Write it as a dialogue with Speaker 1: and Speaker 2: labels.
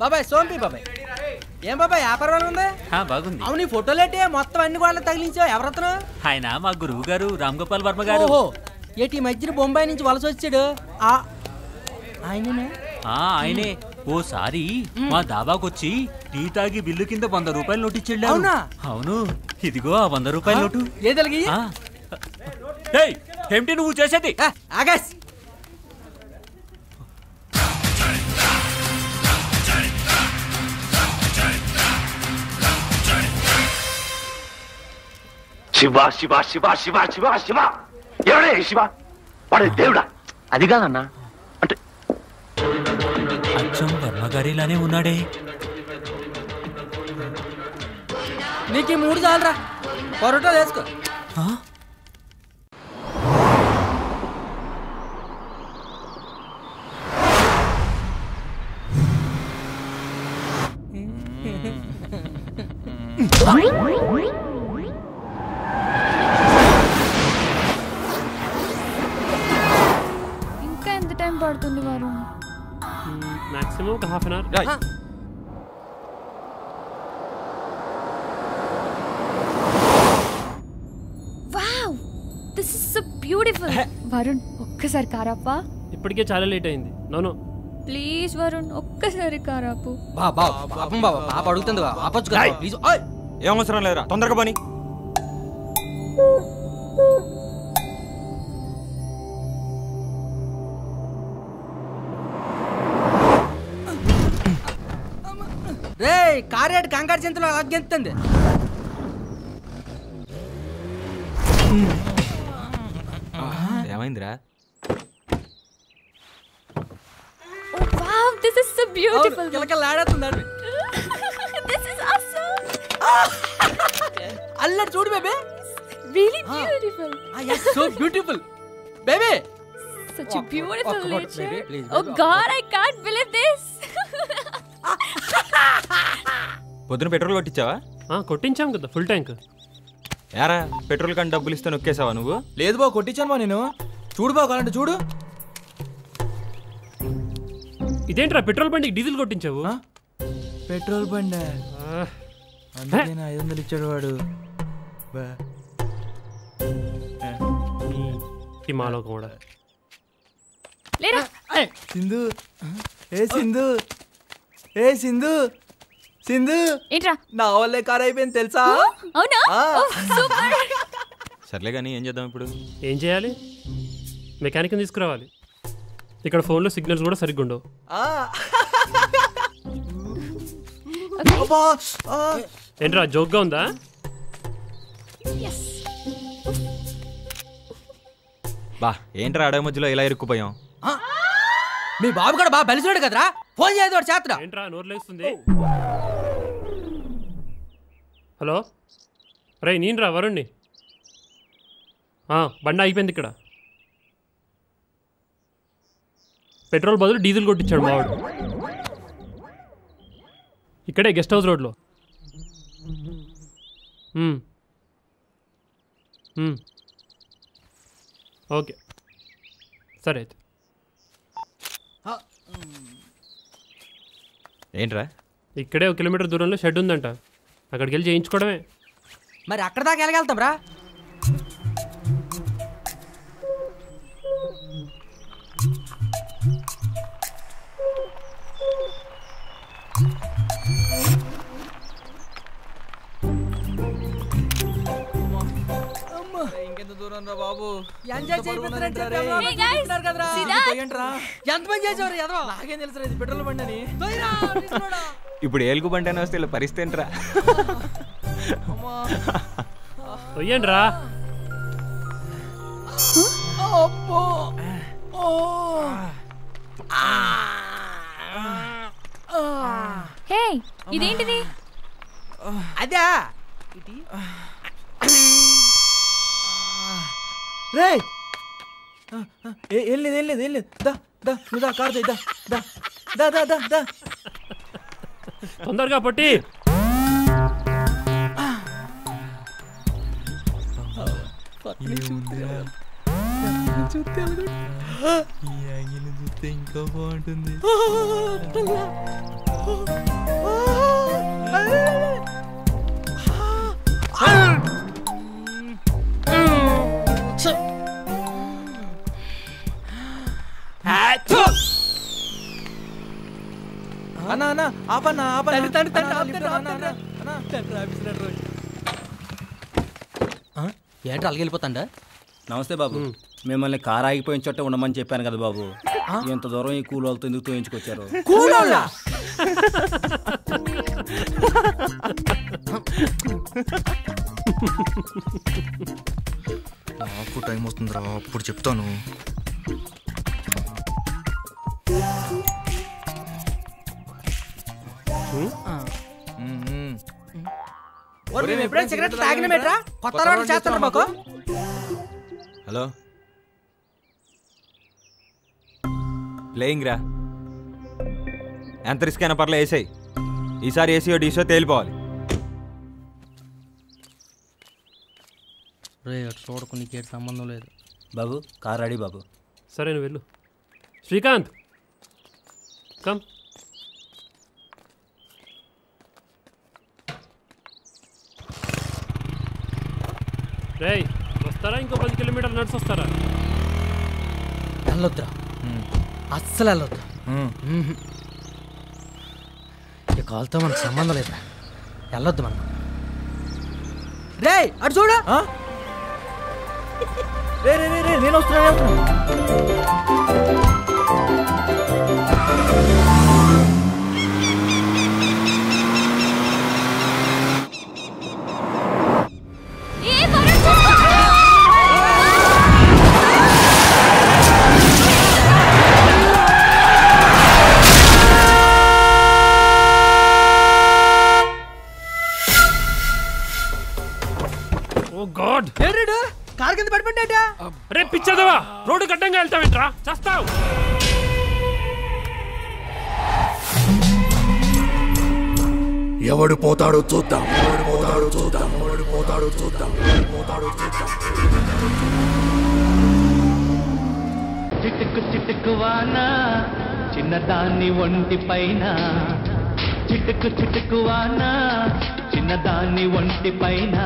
Speaker 1: బాబాయ్ సోంపి బాబాయ్. ఏం బాబాయ్ వ్యాపారం ఉంది?
Speaker 2: బాగుంది.
Speaker 1: అవును ఫోటోలేటి మొత్తం అన్ని గోడలు తగిలించావు ఎవరతను?
Speaker 2: ఆయన మా గురువు గారు రామ్ గోపాల్ వర్మ గారు.
Speaker 1: ఓహో ఏటి మధ్యన బొంబాయి నుంచి వలస వచ్చాడు? ఆ ఆయననే?
Speaker 2: ఆ ఆయనే. ఓసారి మా దాబాకొచ్చి టీ తాగి బిల్లు కింద వంద రూపాయలు నోటు ఇచ్చెళ్ళారు.
Speaker 1: అవునా?
Speaker 2: అవును. ఇదిగో ఆ వంద రూపాయల నోటు.
Speaker 1: ఏదలిగి
Speaker 2: ఆ. ఏమిటి నువ్వు చేసేది?
Speaker 1: ఆగస్.
Speaker 3: శివ శివ శివ శివ శివ శివ. ఎవడే శివ? వాడే దేవుడా? అది కాదన్నా. అంటే
Speaker 2: అచ్చం వర్మ గారిలానే ఉన్నాడే.
Speaker 1: నీకు ఈ మూడు చాలరా. పొరటో వేసుకో.
Speaker 4: ఇంకా ఎంత టైం పడుతుంది వారు?
Speaker 5: మాక్సిమం ఒక half an hour.
Speaker 4: Wow! This is so beautiful Varun ఒక్కసారి కారాపా.
Speaker 5: ఇప్పటికే చాలా లేట్ అయింది. నోనో
Speaker 4: ప్లీజ్ వరుణ్ ఒక్కసారి కారాపు.
Speaker 1: బా బా పాపం బాబా పాప అడుగుతుంది బా ఆపొచ్చు ప్లీజ్ ఓయ్!
Speaker 6: ఏం అవసరం లేదురా. తొందరగా పని.
Speaker 1: రే కారేట్ కంగారు చింతలో అగ్గెంతుంది
Speaker 6: ఏమైందిరా?
Speaker 4: Wow this is so beautiful
Speaker 1: అల్లరి చూడు baby.
Speaker 4: Really beautiful.
Speaker 1: So beautiful baby
Speaker 4: such a beautiful
Speaker 1: ఒక్క photo,
Speaker 4: nature.
Speaker 1: baby, please,
Speaker 4: oh
Speaker 1: baby.
Speaker 4: god i can't believe this.
Speaker 6: పొద్దున పెట్రోల్ కొట్టించావా?
Speaker 5: ఆ, కొట్టించాం కదా ఫుల్ ట్యాంక్
Speaker 6: యారా పెట్రోల్ కానీ డబ్బులు ఇస్తే నొక్కేసావా నువ్వు?
Speaker 7: లేదు బావ కొట్టించాను బా నేను. చూడు బావ కావాలంటే చూడు.
Speaker 5: ఇదేంట్రా పెట్రోల్ బండికి డీజిల్ కొట్టించావు?
Speaker 7: పెట్రోల్ బండి?
Speaker 5: ఆ,
Speaker 7: అందుకే నా ఐదు వందలు ఇచ్చాడు వాడు. బా.
Speaker 5: ఈ మాలో కూడా.
Speaker 4: లేరా?
Speaker 7: సింధు. ఏ సింధు. ఏ సింధు. సింధు.
Speaker 4: ఏంట్రా?
Speaker 7: నా వల్లే కార్ అయిపోయింది తెలుసా?
Speaker 4: అవునా. సూపర్.
Speaker 6: సర్లే కానీ ఏం చేద్దాం ఇప్పుడు?
Speaker 5: ఏం చేయాలి? మెకానిక్ని తీసుకురావాలి. ఇక్కడ ఫోన్లో సిగ్నల్స్ కూడా సరిగ్గా ఉండవు
Speaker 7: ఆ. అబ్బా, ఆ.
Speaker 5: ఏంట్రా జోక్గా ఉందా?
Speaker 6: బా ఏంట్రా అడవి మధ్యలో ఇలా ఇరుక్కుపోయాం?
Speaker 1: మీ బాబు కూడా బాగా బలిసినాడు కదరా? ఫోన్ చేయదు వాడు చేతరా
Speaker 5: ఏంట్రా నోరు లేస్తుంది? హలో? రే నేను రా వరుణ్ణి. ఆ, బండి అయిపోయింది ఇక్కడ. పెట్రోల్ బదులు డీజిల్ కొట్టించాడు మావాడు ఇక్కడే గెస్ట్ హౌస్ రోడ్లో. ఓకే సరే అయితే
Speaker 6: ఏంట్రా?
Speaker 5: ఇక్కడే ఒక కిలోమీటర్ దూరంలో షెడ్ ఉందంట. అక్కడికి వెళ్ళి చేయించుకోవడమే.
Speaker 1: మరి అక్కడ దాకా వెళ్ళగలుగుతాం రా? చేసేవారు ఎదవా
Speaker 7: నాకేం తెలుసు ఇది పెట్రోల్ బండి అని.
Speaker 6: ఇప్పుడు ఏలుగు బండి అని వస్తే ఇలా పరిస్థితి ఏంట్రా?
Speaker 5: రా
Speaker 7: అబ్బో. ఓ.
Speaker 4: హే ఇదేంటిది
Speaker 1: అదే
Speaker 7: ఆ, ఏ- లేదు ఏం లేదు ఏం లేదు దా దా నువ్వు దా కార్ దా దా దా దా దా దా
Speaker 5: తొందరగా పొట్టి
Speaker 7: ఏముందిరా? ఈ యాంగిల్ చూస్తే ఇంకా బాగుంటుంది అన్నా అన్నా ఆపన్నా ఆపన్నా.
Speaker 1: తండ్రి, తండ్రి, తండ్రి, అలాగే వెళ్ళిపోతాండా
Speaker 8: నమస్తే బాబు. మిమ్మల్ని కారు ఆగిపోయిన చోట ఉండమని చెప్పాను కదా బాబు. ఎంత దూరం ఈ కూలోళ్ళతో ఎందుకు తోయించుకొచ్చారు?
Speaker 7: నాకు టైం వస్తుందిరా అప్పుడు చెప్తాను.
Speaker 1: మేము ఎప్పుడైనా సిగరెట్ తాగిన మేట్రా? కొత్త అలవాటు చేస్తాను మాకు.
Speaker 6: హలో? ప్లేయింగ్ రా ఎంత రిస్క్ అయినా పర్లే వేసాయి. ఈసారి ఏసీయో డీసో తేలిపోవాలి.
Speaker 1: రే అటు చూడకు నీకేటి సంబంధం లేదు.
Speaker 8: బాబు కారు రెడీ బాబు.
Speaker 5: సరే నువ్వు వెళ్ళు. శ్రీకాంత్! కమ్. రేయ్ వస్తారా ఇంకో పది కిలోమీటర్లు నడిచి వస్తారా
Speaker 1: వెళ్ళొద్దురా అస్సలు వెళ్ళొద్దు. ఈ కాల్తో మనకు సంబంధం లేదురా. వెళ్ళొద్దు మనం. రే అటు చూడు?
Speaker 7: రే రే రే రే నేను వస్తున్నా.
Speaker 5: పిచ్చదవా? రోడ్డు గడ్డంగా వెళ్తావేంట్రా? చేస్తావు.
Speaker 9: ఎవడు పోతాడో చూద్దాం. ఎవడు పోతాడో చూద్దాం. ఎవడు పోతాడో చూద్దాం. ఎవడు పోతాడో చూద్దాం.
Speaker 10: చిటుకు చిటుకువాన చిన్నదాన్ని ఒంటి పైన. చిటుకు చిటుకువాన చిన్నదాన్ని ఒంటి పైన.